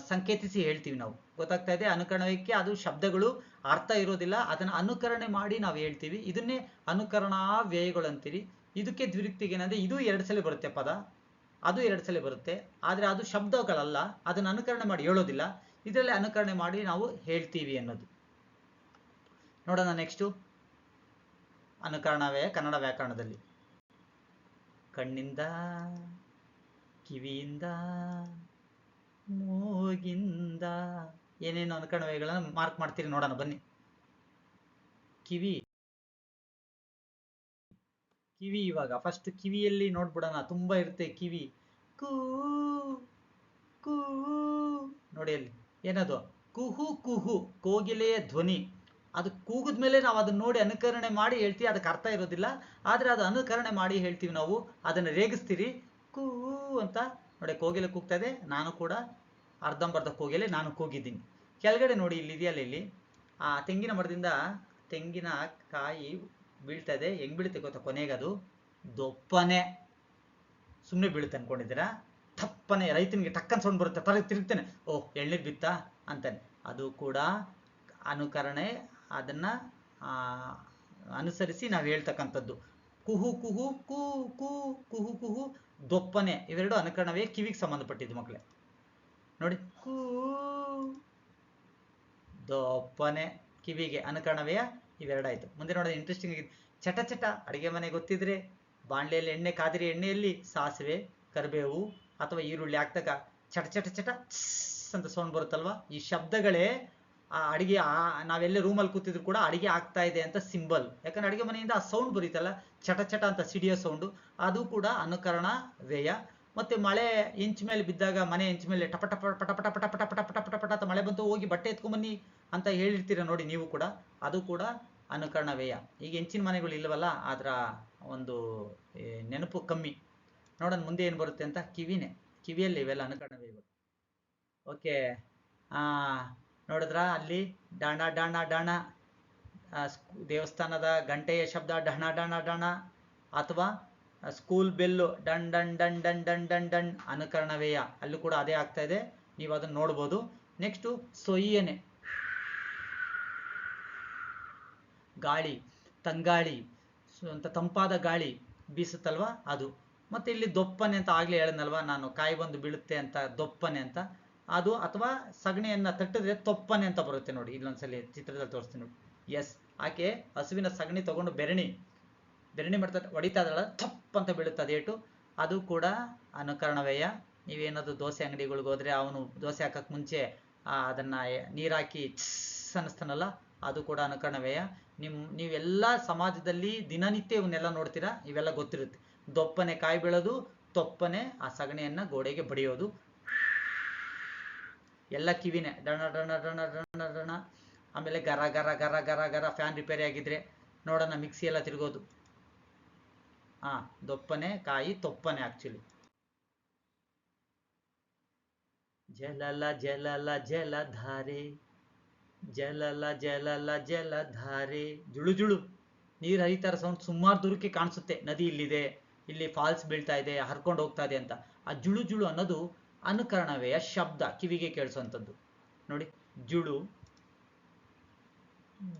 ಸಂಕೇತಿಸಿ ಹೇಳ್ತೀವಿ ನಾವು. ಗೊತ್ತಾಗ್ತಾ ಇದೆ. ಅನುಕರಣಕ್ಕೆ ಅದು ಶಬ್ದಗಳು ಅರ್ಥ ಇರೋದಿಲ್ಲ. ಅದನ್ನ ಅನುಕರಣೆ ಮಾಡಿ ನಾವು ಹೇಳ್ತೀವಿ. ಇದನ್ನೇ ಅನುಕರಣಾ ವ್ಯಯಗಳು ಅಂತೀರಿ. ಇದಕ್ಕೆ ದ್ವಿರುಕ್ತಿಗೆ ಏನಂದ್ರೆ ಇದು ಎರಡು ಸಲ ಬರುತ್ತೆ ಪದ. ಅದು ಎರಡು ಸಲ ಬರುತ್ತೆ. ಆದರೆ ಅದು ಶಬ್ದಗಳಲ್ಲ. ಅದನ್ನು ಅನುಕರಣೆ ಮಾಡಿ ಹೇಳೋದಿಲ್ಲ. ಇದರಲ್ಲಿ ಅನುಕರಣೆ ಮಾಡಿ ನಾವು ಹೇಳ್ತೀವಿ ಅನ್ನೋದು. ನೋಡೋಣ ನೆಕ್ಸ್ಟು. ಅನುಕರಣವೇ ಕನ್ನಡ ವ್ಯಾಕರಣದಲ್ಲಿ. ಕಣ್ಣಿಂದ, ಕಿವಿಯಿಂದ, ಮೂಗಿಂದ ಏನೇನು ಅನುಕರಣವೆಗಳನ್ನು ಮಾರ್ಕ್ ಮಾಡ್ತೀರಿ ನೋಡೋಣ, ಬನ್ನಿ. ಕಿವಿ. ಕಿವಿ ಇವಾಗ ಫಸ್ಟ್ ಕಿವಿಯಲ್ಲಿ ನೋಡ್ಬಿಡೋಣ, ತುಂಬಾ ಇರುತ್ತೆ ಕಿವಿ. ಕೂ ಕೂ, ನೋಡಿ ಅಲ್ಲಿ, ಏನದು? ಕುಹು ಕುಹು, ಕೋಗಿಲೆಯ ಧ್ವನಿ. ಅದು ಕೂಗಿದ ಮೇಲೆ ನಾವು ಅದನ್ನ ನೋಡಿ ಅನುಕರಣೆ ಮಾಡಿ ಹೇಳ್ತೀವಿ, ಅದಕ್ಕೆ ಅರ್ಥ ಇರೋದಿಲ್ಲ. ಆದ್ರೆ ಅದು ಅನುಕರಣೆ ಮಾಡಿ ಹೇಳ್ತೀವಿ ನಾವು, ಅದನ್ನ ರೇಗಿಸ್ತೀರಿ. ಕೂ ಅಂತ, ನೋಡಿ, ಕೋಗಿಲೆ ಕೂಗ್ತಾ ಇದೆ, ನಾನು ಕೂಡ ಅರ್ಧಂಬರ್ಧ ಕೋಗಿಲೆ, ನಾನು ಕೂಗಿದ್ದೀನಿ. ಕೆಳಗಡೆ ನೋಡಿ, ಇಲ್ಲಿ ಇದೆಯಲ್ಲ ಇಲ್ಲಿ? ಆ ತೆಂಗಿನ ಮರದಿಂದ ತೆಂಗಿನ ಕಾಯಿ ಬೀಳ್ತಾ ಇದೆ ಹೆಂಗ್ ಬೀಳುತ್ತೆ ಗೊತ್ತಾ ಕೊನೆಗದು ದೊಪ್ಪನೆ. ಸುಮ್ಮನೆ ಬೀಳುತ್ತೆ ಅನ್ಕೊಂಡಿದ್ದೀರಾ? ತಪ್ಪನೆ ರೈತನಿಗೆ ಟಕ್ಕನ್ ಸೌಂಡ್ ಬರುತ್ತೆ. ತರ ತಿರುಗ್ತಾನೆ. ಓ ಎಳ್ನೀರು ಬಿತ್ತಾ? ಅಂತಾನೆ. ಅದು ಕೂಡ ಅನುಕರಣೆ. ಅದನ್ನ ಅನುಸರಿಸಿ ನಾವು ಹೇಳ್ತಕ್ಕಂಥದ್ದು. ಕುಹು ಕುಹು, ಕೂ, ಕು, ಕುಹು ಕುಹು, ದೊಪ್ಪನೆ. ಇವೆರಡು ಅನುಕರಣವೇ ಕಿವಿಗೆ ಸಂಬಂಧಪಟ್ಟಿದ್ದು ಮಕ್ಕಳೇ ನೋಡಿ. ಕೂ ದೊಪ್ಪನೆ ಕಿವಿಗೆ ಅನುಕರಣವೇ ಇವೆರಡಾಯಿತು. ಮುಂದೆ ನೋಡೋದು ಇಂಟ್ರೆಸ್ಟಿಂಗ್ ಆಗಿದೆ ಚಟ ಚಟ ಅಡಿಗೆ ಮನೆ ಗೊತ್ತಿದ್ರೆ ಬಾಣಲೆಯಲ್ಲಿ ಎಣ್ಣೆ, ಕಾದಿರಿ ಎಣ್ಣೆಯಲ್ಲಿ ಸಾಸಿವೆ, ಕರಿಬೇವು ಅಥವಾ ಈರುಳ್ಳಿ ಹಾಕ್ದಾಗ ಚಟ ಚಟ ಚಟ ಅಂತ ಸೌಂಡ್ ಬರುತ್ತಲ್ವಾ? ಈ ಶಬ್ದಗಳೇ ಆ ಅಡಿಗೆ ನಾವೆಲ್ಲೇ ರೂಮಲ್ಲಿ ಕೂತಿದ್ರು ಕೂಡ ಅಡಿಗೆ ಆಗ್ತಾ ಇದೆ ಅಂತ ಸಿಂಬಲ್. ಯಾಕಂದ್ರೆ ಅಡಿಗೆ ಮನೆಯಿಂದ ಆ ಸೌಂಡ್ ಬರೀತಲ್ಲ ಚಟ ಚಟ ಅಂತ ಸಿಡಿಯೋ ಸೌಂಡು, ಅದು ಕೂಡ ಅನುಕರಣ ವ್ಯಯ ಮತ್ತೆ ಮಳೆ ಇಂಚ್ ಮೇಲೆ ಬಿದ್ದಾಗ, ಮನೆ ಇಂಚ್ ಮೇಲೆ ಟಪ ಟಪ ಪಟ ಪಟ ಪಟ ಪಟ ಪಟ ಪಟ ಪಟ ಪಟ ಬಂತು, ಹೋಗಿ ಬಟ್ಟೆ ಎತ್ಕೊಂಬನ್ನಿ ಅಂತ ಹೇಳಿರ್ತೀರ ನೋಡಿ ನೀವು ಕೂಡ. ಅದು ಕೂಡ ಅನುಕರಣ ವ್ಯಯ ಈಗ ಹೆಂಚಿನ ಮನೆಗಳು ಇಲ್ಲವಲ್ಲ ಅದರ ಒಂದು ನೆನಪು ಕಮ್ಮಿ. ನೋಡೋಣ ಮುಂದೆ ಏನು ಬರುತ್ತೆ ಅಂತ. ಕಿವಿನೇ. ಕಿವಿಯಲ್ಲಿ ಇವೆಲ್ಲ ಅನುಕರಣ ವ್ಯಯಗಳು ಓಕೆ. ನೋಡಿದ್ರ ಅಲ್ಲಿ? ಡಾಣ ಡಾಣ ಡಾಣ. ದೇವಸ್ಥಾನದ ಗಂಟೆಯ ಶಬ್ದ, ಡಣ ಡಣ ಡಣ. ಅಥವಾ ಸ್ಕೂಲ್ ಬೆಲ್ಲು ಡಣ್ ಡಣ್ ಡಣ್ ಡಣ್ ಡಣ್ ಡಣ್ ಡಣ್ ಅನುಕರಣವೇಯ. ಅಲ್ಲೂ ಕೂಡ ಅದೇ ಆಗ್ತಾ ಇದೆ. ನೀವು ಅದನ್ನ ನೋಡ್ಬೋದು. ನೆಕ್ಸ್ಟು ಸೊಯ್ಯನೆ. ಗಾಳಿ, ತಂಗಾಳಿ ಅಂತ ತಂಪಾದ ಗಾಳಿ ಬೀಸುತ್ತಲ್ವಾ ಅದು. ಮತ್ತೆ ಇಲ್ಲಿ ದೊಪ್ಪನೆ ಅಂತ ಆಗ್ಲೇ ಹೇಳಿದ್ನಲ್ವ, ನಾನು ಕಾಯಿ ಬಂದು ಬೀಳುತ್ತೆ ಅಂತ ದೊಪ್ಪನೆ ಅಂತ. ಅದು ಅಥವಾ ಸಗಣಿಯನ್ನ ತಟ್ಟಿದ್ರೆ ತೊಪ್ಪನೆ ಅಂತ ಬರುತ್ತೆ ನೋಡಿ, ಇಲ್ಲೊಂದ್ಸಲಿ ಚಿತ್ರದಲ್ಲಿ ತೋರಿಸ್ತೀನಿ ನೋಡಿ. ಎಸ್ ಆಕೆ ಹಸುವಿನ ಸಗಣಿ ತಗೊಂಡು ಬೆರಣಿ ಬೆರಣಿ ಮಾಡ್ತಾ ಹೊಡಿತಾ ಇದ್ದಾಳ ಥಪ್ ಅಂತ ಬೀಳುತ್ತೆ ಅದೇಟು ಅದು ಕೂಡ ಅನುಕರಣವೇಯ. ನೀವೇನಾದ್ರು ದೋಸೆ ಅಂಗಡಿಗಳಿಗೆ ಹೋದ್ರೆ ಅವನು ದೋಸೆ ಹಾಕಕ್ ಮುಂಚೆ ಅದನ್ನ ನೀರಾಕಿ ನೀರ್ ಅನ್ನಿಸ್ತಾನಲ್ಲ, ಅದು ಕೂಡ ಅನುಕರಣವೇಯ. ನಿಮ್, ನೀವೆಲ್ಲ ಸಮಾಜದಲ್ಲಿ ದಿನನಿತ್ಯ ಇವನ್ನೆಲ್ಲ ನೋಡ್ತೀರಾ? ಇವೆಲ್ಲ ಗೊತ್ತಿರುತ್ತೆ. ದೊಪ್ಪನೆ ಕಾಯಿ ಬೆಳೆದು, ತೊಪ್ಪನೆ ಆ ಸಗಣಿಯನ್ನ ಗೋಡೆಗೆ ಬಡಿಯೋದು. ಎಲ್ಲ ಕಿವಿನೇ. ಡಣ ಡಣ ಡಣ ಡಣ ಡಣ. ಆಮೇಲೆ ಗರ ಗರ ಗರ ಗರ ಗರ ಫ್ಯಾನ್ ರಿಪೇರಿ ಆಗಿದ್ರೆ ನೋಡೋಣ ಮಿಕ್ಸಿ ಎಲ್ಲ ತಿರುಗೋದು. ಹಾ ದೊಪ್ಪನೆ ಕಾಯಿ, ತೊಪ್ಪನೆ ಆಕ್ಚುಲಿ ಜಲಲ ಜಲಲ ಜಲಧಾರೆ, ಜಲಲ ಜಲಲ ಜಲಧಾರೆ. ಜುಳು ಜುಳು. ನೀರು ಹರಿತಾರ ಸೌಂಡ್ ಸುಮಾರು ದೂರಕ್ಕೆ ಕಾಣಿಸುತ್ತೆ. ನದಿ ಇಲ್ಲಿದೆ, ಇಲ್ಲಿ ಫಾಲ್ಸ್ ಬೀಳ್ತಾ ಇದೆ, ಹರ್ಕೊಂಡು ಹೋಗ್ತಾ ಇದೆ ಅಂತ. ಆ ಜುಳು ಜುಳು ಅನ್ನೋದು ಅನುಕರಣವೆಯ ಶಬ್ದ, ಕಿವಿಗೆ ಕೇಳಿಸುವಂಥದ್ದು ನೋಡಿ, ಜುಳು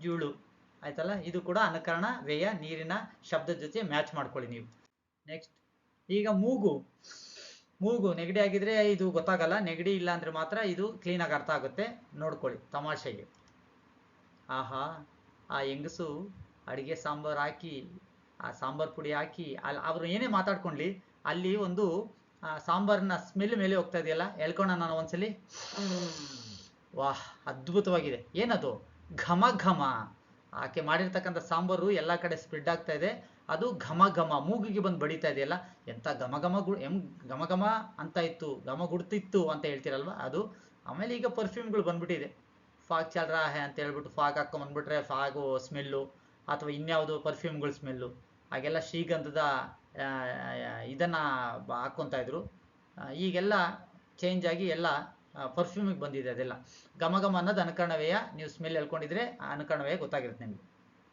ಜುಳು. ಆಯ್ತಲ್ಲ? ಇದು ಕೂಡ ಅನುಕರಣ ವ್ಯಯ ನೀರಿನ ಶಬ್ದ ಜೊತೆ ಮ್ಯಾಚ್ ಮಾಡ್ಕೊಳ್ಳಿ ನೀವು. ನೆಕ್ಸ್ಟ್ ಈಗ ಮೂಗು. ಮೂಗು ನೆಗಡಿ ಆಗಿದ್ರೆ ಇದು ಗೊತ್ತಾಗಲ್ಲ. ನೆಗಡಿ ಇಲ್ಲ ಅಂದ್ರೆ ಮಾತ್ರ ಇದು ಕ್ಲೀನಾಗಿ ಅರ್ಥ ಆಗುತ್ತೆ. ನೋಡ್ಕೊಳ್ಳಿ ತಮಾಷೆಗೆ. ಆಹಾ, ಆ ಹೆಂಗಸು ಅಡಿಗೆ ಸಾಂಬಾರ್ ಹಾಕಿ, ಆ ಸಾಂಬಾರ್ ಪುಡಿ ಹಾಕಿ ಅಲ್ಲಿ ಅವರು ಏನೇ ಮಾತಾಡ್ಕೊಂಡ್ಲಿ, ಅಲ್ಲಿ ಒಂದು ಸಾಂಬಾರ್ನ ಸ್ಮೆಲ್ ಮೇಲೆ ಹೋಗ್ತಾ ಇದೆಯಲ್ಲ? ಎಳ್ಕೋಣ ನಾನು ಒಂದ್ಸಲಿ. ವಾಹ್, ಅದ್ಭುತವಾಗಿದೆ. ಏನದು? ಘಮ ಘಮ. ಆಕೆ ಮಾಡಿರ್ತಕ್ಕಂಥ ಸಾಂಬಾರು ಎಲ್ಲ ಕಡೆ ಸ್ಪ್ರೆಡ್ ಆಗ್ತಾ ಇದೆ. ಅದು ಘಮ ಘಮ, ಮೂಗಿಗೆ ಬಂದು ಬಡಿತಾ ಇದೆಯಲ್ಲ ಎಂಥ ಘಮ ಘಮ ಗು, ಎಂ, ಘಮ ಘಮ ಅಂತ ಇತ್ತು, ಘಮ ಗುಡ್ತಿತ್ತು ಅಂತ ಹೇಳ್ತೀರಲ್ವಾ, ಅದು ಆಮೇಲೆ ಈಗ ಪರ್ಫ್ಯೂಮ್ಗಳು ಬಂದ್ಬಿಟ್ಟಿದೆ. ಫಾಗ್ ಚಲ್ ರಾ ಹೇ ಅಂತ ಹೇಳ್ಬಿಟ್ಟು ಫಾಗ್ ಹಾಕೊಂಡ್ ಬಂದ್ಬಿಟ್ರೆ ಫಾಗು, ಸ್ಮೆಲ್ಲು, ಅಥವಾ ಇನ್ಯಾವುದು ಪರ್ಫ್ಯೂಮ್ಗಳ ಸ್ಮೆಲ್ಲು, ಹಾಗೆಲ್ಲ ಶ್ರೀಗಂಧದ ಇದನ್ನು ಹಾಕ್ಕೊಂತ ಇದ್ರು. ಈಗೆಲ್ಲ ಚೇಂಜ್ ಆಗಿ ಎಲ್ಲ ಪರ್ಫ್ಯೂಮಿಗೆ ಬಂದಿದೆ ಅದೆಲ್ಲ. ಘಮ ಘಮ ಅನ್ನೋದು ಅನುಕರಣವೇಯ, ನೀವು ಸ್ಮೆಲ್ ಹೇಳ್ಕೊಂಡಿದ್ರೆ ಅನುಕರಣವೇ ಗೊತ್ತಾಗಿರುತ್ತೆ ನಿಮ್ಗೆ.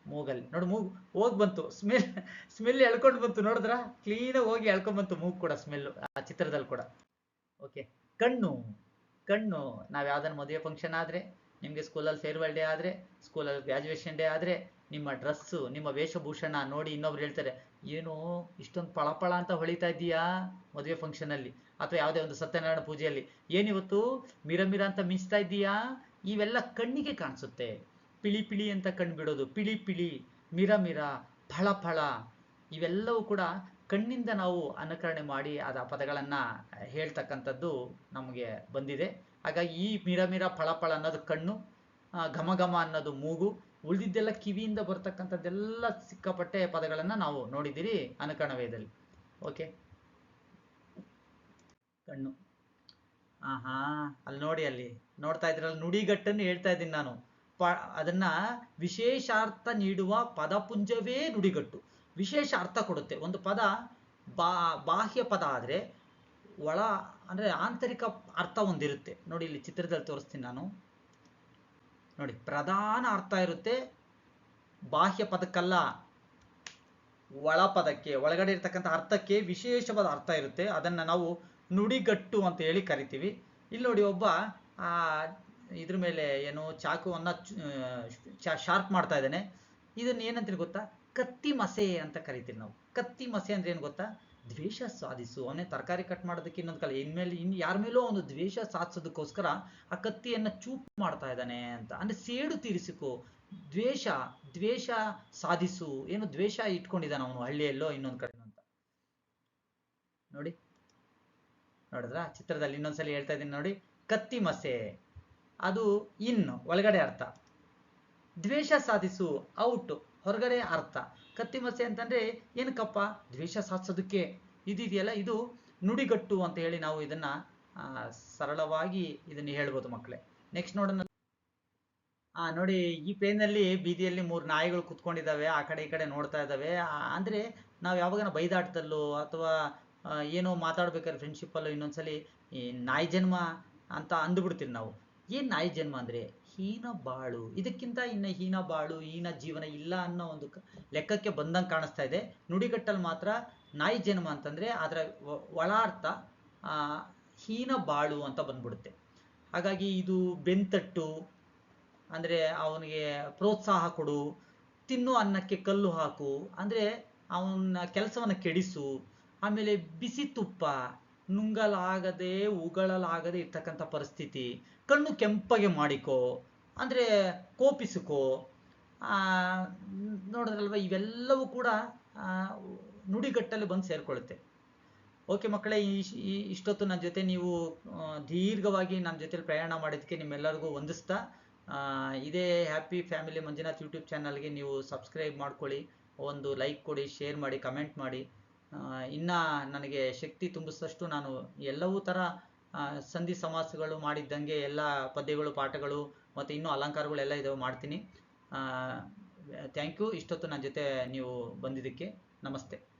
ಮೂಗಲ್ಲಿ. ನೋಡು, ಮೂಗು, ಹೋಗಿ ಬಂತು. ಸ್ಮೆಲ್ ಸ್ಮೆಲ್ ಎಳ್ಕೊಂಡು ಬಂತು, ನೋಡಿದ್ರ? ಕ್ಲೀನಾಗಿ ಹೋಗಿ ಎಳ್ಕೊಂಡ್ ಬಂತು ಮೂಗು ಕೂಡ ಸ್ಮೆಲ್ ಆ ಚಿತ್ರದಲ್ಲಿ ಕೂಡ. ಓಕೆ ಕಣ್ಣು ಕಣ್ಣು. ನಾವು ಯಾವ್ದಾನ ಮದುವೆ ಫಂಕ್ಷನ್ ಆದ್ರೆ, ನಿಮಗೆ ಸ್ಕೂಲಲ್ಲಿ ಫೇರ್ವೆಲ್ ಡೇ ಆದ್ರೆ ಸ್ಕೂಲಲ್ಲಿ ಗ್ರ್ಯಾಜುಯೇಷನ್ ಡೇ ಆದ್ರೆ, ನಿಮ್ಮ ಡ್ರೆಸ್ಸು ನಿಮ್ಮ ವೇಷಭೂಷಣ ನೋಡಿ ಇನ್ನೊಬ್ರು ಹೇಳ್ತಾರೆ, ಏನು ಇಷ್ಟೊಂದು ಪಳಪಳ ಅಂತ ಹೊಳಿತಾ ಇದೀಯಾ ಮದುವೆ ಫಂಕ್ಷನ್ ಅಲ್ಲಿ. ಅಥವಾ ಯಾವುದೇ ಒಂದು ಸತ್ಯನಾರಾಯಣ ಪೂಜೆಯಲ್ಲಿ ಏನಿವತ್ತು ಮಿರ ಮಿರ ಅಂತ ಮಿಂಚ್ತಾ ಇದ್ದೀಯಾ? ಇವೆಲ್ಲ ಕಣ್ಣಿಗೆ ಕಾಣಿಸುತ್ತೆ. ಪಿಳಿ ಪಿಳಿ ಅಂತ ಕಂಡುಬಿಡೋದು. ಬಿಡೋದು ಪಿಳಿ ಪಿಳಿ, ಮಿರ ಮಿರ, ಫಳ ಫಳ ಇವೆಲ್ಲವೂ ಕೂಡ ಕಣ್ಣಿಂದ ನಾವು ಅನುಕರಣೆ ಮಾಡಿ ಅದ ಪದಗಳನ್ನು ಹೇಳ್ತಕ್ಕಂಥದ್ದು ನಮಗೆ ಬಂದಿದೆ. ಹಾಗಾಗಿ ಈ ಮಿರ ಮಿರ, ಫಳ ಫಳ ಅನ್ನೋದು ಕಣ್ಣು ಘಮ ಘಮ ಅನ್ನೋದು ಮೂಗು, ಉಳಿದಿದ್ದೆಲ್ಲ ಕಿವಿಯಿಂದ ಬರ್ತಕ್ಕಂಥದ್ದೆಲ್ಲ ಸಿಕ್ಕಾಪಟ್ಟೆ ಪದಗಳನ್ನು ನಾವು ನೋಡಿದ್ದೀರಿ ಅನುಕರಣ ವೇದದಲ್ಲಿ. ಓಕೆ ಕಣ್ಣು. ಆಹಾ, ಅಲ್ಲಿ ನೋಡಿ ಅಲ್ಲಿ. ನೋಡ್ತಾ ಇದ್ರಲ್ಲ ನುಡಿಗಟ್ಟನ್ನು ಹೇಳ್ತಾ ಇದ್ದೀನಿ ನಾನು. ಪ, ಅದನ್ನ ವಿಶೇಷಾರ್ಥ ನೀಡುವ ಪದಪುಂಜವೇ ನುಡಿಗಟ್ಟು. ವಿಶೇಷ ಅರ್ಥ ಕೊಡುತ್ತೆ. ಒಂದು ಪದ ಬಾ, ಬಾಹ್ಯ ಪದ ಆದರೆ ಒಳ, ಅಂದರೆ ಆಂತರಿಕ ಅರ್ಥ ಒಂದಿರುತ್ತೆ. ನೋಡಿ ಇಲ್ಲಿ ಚಿತ್ರದಲ್ಲಿ ತೋರಿಸ್ತೀನಿ ನಾನು. ನೋಡಿ, ಪ್ರಧಾನ ಅರ್ಥ ಇರುತ್ತೆ ಬಾಹ್ಯ ಪದಕ್ಕಲ್ಲ, ಒಳ ಪದಕ್ಕೆ, ಒಳಗಡೆ ಇರ್ತಕ್ಕಂಥ ಅರ್ಥಕ್ಕೆ ವಿಶೇಷವಾದ ಅರ್ಥ ಇರುತ್ತೆ. ಅದನ್ನು ನಾವು ನುಡಿಗಟ್ಟು ಅಂತ ಹೇಳಿ ಕರಿತೀವಿ. ಇಲ್ಲಿ ನೋಡಿ ಒಬ್ಬ, ಆ ಇದ್ರ ಮೇಲೆ ಏನು ಚಾಕುವನ್ನ ಶಾರ್ಪ್ ಮಾಡ್ತಾ ಇದ್ದಾನೆ. ಇದನ್ನ ಏನಂತೀನಿ ಗೊತ್ತಾ? ಕತ್ತಿ ಮಸೆ ಅಂತ ಕರಿತೀವಿ ನಾವು. ಕತ್ತಿ ಮಸೆ ಅಂದ್ರೆ ಏನು ಗೊತ್ತಾ? ದ್ವೇಷ ಸಾಧಿಸು. ಅವನೇ ತರಕಾರಿ ಕಟ್ ಮಾಡೋದಕ್ಕೆ ಇನ್ನೊಂದು ಕಲ. ಇನ್ಮೇಲೆ ಇನ್ ಯಾರ ಮೇಲೋ ಒಂದು ದ್ವೇಷ ಸಾಧಿಸೋದಕ್ಕೋಸ್ಕರ ಆ ಕತ್ತಿಯನ್ನ ಚೂಪ್ ಮಾಡ್ತಾ ಇದ್ದಾನೆ ಅಂತ. ಅಂದ್ರೆ ಸೇಡು ತೀರಿಸಿಕೋ. ದ್ವೇಷ ದ್ವೇಷ ಸಾಧಿಸು. ಏನು ದ್ವೇಷ ಇಟ್ಕೊಂಡಿದ್ದಾನೆ ಅವನು ಹಳ್ಳಿಯಲ್ಲೋ ಇನ್ನೊಂದು ಕಡೆ ಅಂತ. ನೋಡಿ. ನೋಡಿದ್ರ? ಚಿತ್ರದಲ್ಲಿ ಇನ್ನೊಂದ್ಸಲಿ ಹೇಳ್ತಾ ಇದ್ದೀನಿ ನೋಡಿ. ಕತ್ತಿ ಮಸೆ. ಅದು ಇನ್, ಒಳಗಡೆ ಅರ್ಥ. ದ್ವೇಷ ಸಾಧಿಸು, ಔಟ್, ಹೊರಗಡೆ ಅರ್ಥ. ಕತ್ತಿಮಸೆ ಅಂತಂದ್ರೆ ಏನಕ್ಕಪ್ಪ? ದ್ವೇಷ ಸಾಧಿಸೋದಕ್ಕೆ. ಇದಿದೆಯಲ್ಲ, ಇದು ನುಡಿಗಟ್ಟು ಅಂತ ಹೇಳಿ ನಾವು ಇದನ್ನ ಸರಳವಾಗಿ ಇದನ್ನ ಹೇಳ್ಬೋದು ಮಕ್ಕಳೇ ನೆಕ್ಸ್ಟ್ ನೋಡೋಣ. ಆ, ನೋಡಿ, ಈ ಪೇನಲ್ಲಿ ಬೀದಿಯಲ್ಲಿ ಮೂರು ನಾಯಿಗಳು ಕುತ್ಕೊಂಡಿದ್ದಾವೆ ಆ ಕಡೆ ಈ ಕಡೆ ನೋಡ್ತಾ ಇದ್ದಾವೆ ಅಂದ್ರೆ ನಾವು ಯಾವಾಗನ ಬೈದಾಟದಲ್ಲೋ ಅಥವಾ ಏನೋ ಮಾತಾಡ್ಬೇಕಾದ್ರೆ ಫ್ರೆಂಡ್ಶಿಪ್ಪಲ್ಲೋ ಇನ್ನೊಂದ್ಸಲಿ ಈ ನಾಯಿ ಜನ್ಮ ಅಂತ ಅಂದ್ಬಿಡ್ತೀವಿ ನಾವು. ಏನ್ ನಾಯಿ ಜನ್ಮ ಅಂದ್ರೆ? ಹೀನ ಬಾಳು. ಇದಕ್ಕಿಂತ ಇನ್ನ ಹೀನ ಬಾಳು ಹೀನ ಜೀವನ ಇಲ್ಲ ಅನ್ನೋ ಒಂದು ಲೆಕ್ಕಕ್ಕೆ ಬಂದಂಗೆ ಕಾಣಿಸ್ತಾ ಇದೆ. ನುಡಿಗಟ್ಟಲ್ಲಿ ಮಾತ್ರ ನಾಯಿ ಜನ್ಮ ಅಂತಂದ್ರೆ ಅದರ ಒ- ಒಳ ಅರ್ಥ ಆ, ಹೀನ ಬಾಳು ಅಂತ ಬಂದ್ಬಿಡುತ್ತೆ. ಹಾಗಾಗಿ ಇದು ಬೆಂತಟ್ಟು ಅಂದ್ರೆ ಅವನಿಗೆ ಪ್ರೋತ್ಸಾಹ ಕೊಡು ತಿನ್ನು ಅನ್ನಕ್ಕೆ ಕಲ್ಲು ಹಾಕು ಅಂದ್ರೆ ಅವನ ಕೆಲಸವನ್ನ ಕೆಡಿಸು ಆಮೇಲೆ ಬಿಸಿ ತುಪ್ಪ ನುಂಗಲಾಗದೆ, ಉಗಳಲಾಗದೆ ಇರ್ತಕ್ಕಂಥ ಪರಿಸ್ಥಿತಿ. ಕಣ್ಣು ಕೆಂಪಗೆ ಮಾಡಿಕೋ, ಅಂದ್ರೆ ಕೋಪಿಸಿಕೋ ನೋಡಿದ್ರಲ್ವ, ಇವೆಲ್ಲವೂ ಕೂಡ ನುಡಿಗಟ್ಟಲ್ಲಿ ಬಂದು ಸೇರಿಕೊಳ್ಳುತ್ತೆ. ಓಕೆ ಮಕ್ಕಳೇ, ಈ- ಇಷ್ಟೊತ್ತು ನನ್ನ ಜೊತೆ ನೀವು ದೀರ್ಘವಾಗಿ ನನ್ನ ಜೊತೆಲಿ ಪ್ರಯಾಣ ಮಾಡಿದ್ದಕ್ಕೆ ನಿಮ್ಮೆಲ್ಲರಿಗೂ ವಂದಿಸ್ತಾ ಇದೇ ಹ್ಯಾಪಿ ಫ್ಯಾಮಿಲಿ ಮಂಜುನಾಥ್ ಯೂಟ್ಯೂಬ್ ಚಾನಲ್ಗೆ ನೀವು ಸಬ್ಸ್ಕ್ರೈಬ್ ಮಾಡ್ಕೊಳ್ಳಿ, ಒಂದು ಲೈಕ್ ಕೊಡಿ ಶೇರ್ ಮಾಡಿ ಕಮೆಂಟ್ ಮಾಡಿ. ಇನ್ನ ನನಗೆ ಶಕ್ತಿ ತುಂಬಿಸಿದಷ್ಟು ನಾನು ಎಲ್ಲವೂ ಥರ ಸಂಧಿ ಸಮಾಸಗಳು ಮಾಡಿದ್ದಂಗೆ ಎಲ್ಲ ಪದ್ಯಗಳು, ಪಾಠಗಳು ಮತ್ತು ಇನ್ನೂ ಅಲಂಕಾರಗಳೆಲ್ಲ ಇದಾವೆ ಮಾಡ್ತೀನಿ. ಥ್ಯಾಂಕ್ ಯು ಇಷ್ಟೊತ್ತು ನನ್ನ ಜೊತೆ ನೀವು ಬಂದಿದ್ದಕ್ಕೆ ನಮಸ್ತೆ.